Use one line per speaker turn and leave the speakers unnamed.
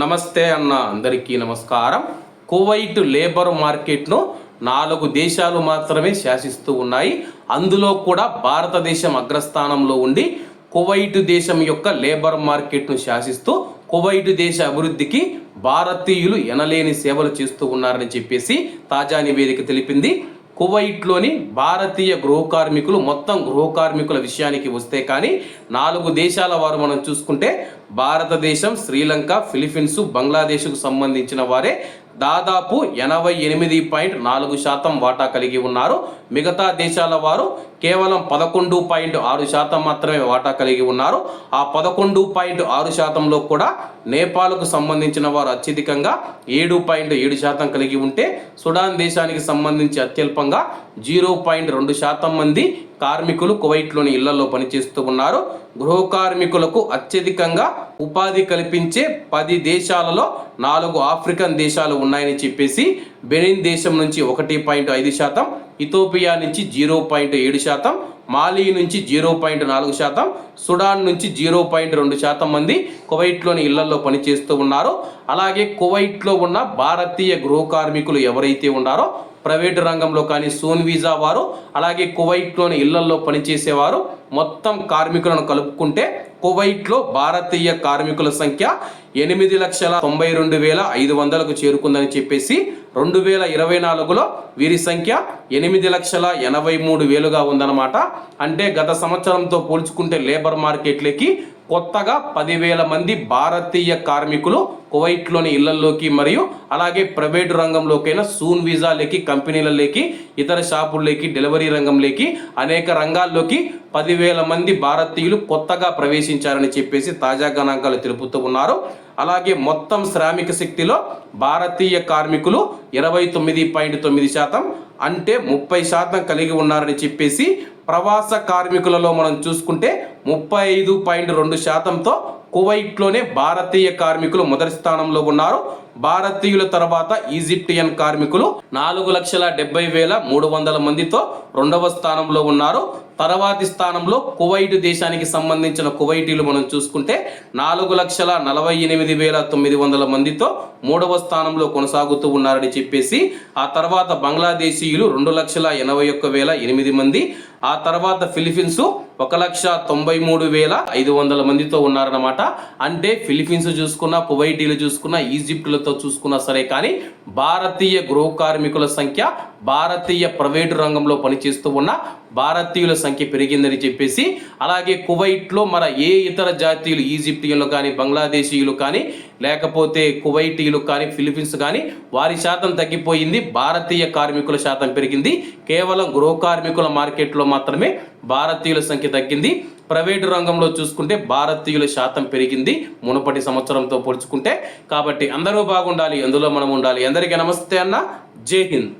నమస్తే అన్న అందరికీ నమస్కారం. కువైట్ లేబర్ మార్కెట్ను నాలుగు దేశాలు మాత్రమే శాసిస్తూ ఉన్నాయి. అందులో కూడా భారతదేశం అగ్రస్థానంలో ఉండి కువైట్ దేశం యొక్క లేబర్ మార్కెట్ను శాసిస్తూ కువైట్ దేశ అభివృద్ధికి భారతీయులు ఎనలేని సేవలు చేస్తూ ఉన్నారని చెప్పేసి తాజా నివేదిక తెలిపింది. కువైట్లోని భారతీయ గృహ కార్మికులు మొత్తం గృహ కార్మికుల విషయానికి వస్తే కానీ నాలుగు దేశాల వారు మనం చూసుకుంటే భారతదేశం శ్రీలంక ఫిలిప్పీన్స్ బంగ్లాదేశ్కు సంబంధించిన వారే దాదాపు ఎనభై ఎనిమిది పాయింట్ నాలుగు శాతం వాటా కలిగి ఉన్నారు. మిగతా దేశాల వారు కేవలం పదకొండు పాయింట్ ఆరు శాతం మాత్రమే వాటా కలిగి ఉన్నారు. ఆ పదకొండు పాయింట్ ఆరు శాతంలో కూడా నేపాల్కు సంబంధించిన వారు అత్యధికంగా ఏడు పాయింట్ ఏడు శాతం కలిగి ఉంటే సుడాన్ దేశానికి సంబంధించి అత్యల్పంగా జీరో పాయింట్ రెండు శాతం మంది కార్మికులు కువైట్లోని ఇళ్ళలో పనిచేస్తూ ఉన్నారు. గృహ కార్మికులకు అత్యధికంగా ఉపాధి కల్పించే పది దేశాలలో నాలుగు ఆఫ్రికన్ దేశాలు ఉన్నాయని చెప్పేసి బెనిన్ దేశం నుంచి ఒకటి పాయింట్ ఐదు శాతం ఇథోపియా నుంచి జీరో పాయింట్ ఏడు శాతం మాలీ నుంచి జీరో పాయింట్ నాలుగు శాతం సుడాన్ నుంచి జీరో పాయింట్ రెండు శాతం మంది కువైట్లోని ఇళ్ళలో పనిచేస్తూ ఉన్నారు. అలాగే కువైట్లో ఉన్న భారతీయ గృహ కార్మికులు ఎవరైతే ఉన్నారో ప్రైవేటు రంగంలో కానీ సోన్ వీజా వారు అలాగే కువైట్లోని ఇళ్ళలో పనిచేసేవారు మొత్తం కార్మికులను కలుపుకుంటే కువైట్లో భారతీయ కార్మికుల సంఖ్య ఎనిమిది లక్షల తొంభై రెండు వేల ఐదు వందలకు చేరుకుందని చెప్పేసి రెండు వేల ఇరవై నాలుగులో వీరి సంఖ్య ఎనిమిది లక్షల ఎనభై మూడు వేలుగా ఉందన్నమాట. అంటే గత సంవత్సరంతో పోల్చుకుంటే లేబర్ మార్కెట్లకి కొత్తగా పదివేల మంది భారతీయ కార్మికులు కువైట్లోని ఇళ్ళలోకి మరియు అలాగే ప్రైవేటు రంగంలోకైనా సూన్ వీజాలకి కంపెనీలలోకి ఇతర షాపుల్లోకి డెలివరీ రంగంలోకి అనేక రంగాల్లోకి పదివేల మంది భారతీయులు కొత్తగా ప్రవేశించారని చెప్పేసి తాజా గణాంకాలు తెలుపుతూ ఉన్నారు. అలాగే మొత్తం శ్రామిక శక్తిలో భారతీయ కార్మికులు ఇరవై తొమ్మిది పాయింట్ తొమ్మిది శాతం అంటే ముప్పై శాతం కలిగి ఉన్నారని చెప్పేసి ప్రవాస కార్మికులలో మనం చూసుకుంటే ముప్పై ఐదు పాయింట్ రెండు శాతంతో కువైట్లోనే భారతీయ కార్మికులు మొదటి స్థానంలో ఉన్నారు. భారతీయుల తర్వాత ఈజిప్టియన్ కార్మికులు నాలుగు లక్షల డెబ్బై వేల మూడు వందల మందితో రెండవ స్థానంలో ఉన్నారు. తర్వాతి స్థానంలో కువైట్ దేశానికి సంబంధించిన కువైటీలు మనం చూసుకుంటే నాలుగు లక్షల నలభై ఎనిమిది వేల తొమ్మిది వందల మందితో మూడవ స్థానంలో కొనసాగుతూ ఉన్నారని చెప్పేసి ఆ తర్వాత బంగ్లాదేశీయులు రెండు లక్షల ఎనభై ఒక్క వేల ఎనిమిది మంది ఆ తర్వాత ఫిలిప్పీన్స్ ఒక లక్ష తొంభై మూడు వేల ఐదు వందల మందితో ఉన్నారన్నమాట. అంటే ఫిలిప్పీన్స్ చూసుకున్నా కువైటీలు చూసుకున్నా ఈజిప్టులతో చూసుకున్నా సరే కానీ భారతీయ గృహ కార్మికుల సంఖ్య భారతీయ ప్రైవేటు రంగంలో పనిచేస్తూ ఉన్న భారతీయుల సంఖ్య పెరిగిందని చెప్పేసి అలాగే కువైట్లో మన ఏ ఇతర జాతీయులు ఈజిప్టియన్లు కానీ బంగ్లాదేశీయులు కానీ లేకపోతే కువైటీలు కానీ ఫిలిపీన్స్ కానీ వారి శాతం తగ్గిపోయింది. భారతీయ కార్మికుల శాతం పెరిగింది. కేవలం గృహ కార్మికుల మార్కెట్లో మాత్రమే భారతీయుల సంఖ్య తగ్గింది. ప్రైవేటు రంగంలో చూసుకుంటే భారతీయుల శాతం పెరిగింది మునుపటి సంవత్సరంతో పోల్చుకుంటే. కాబట్టి అందరూ బాగుండాలి అందులో మనం ఉండాలి. అందరికీ నమస్తే అన్న. జై హింద్.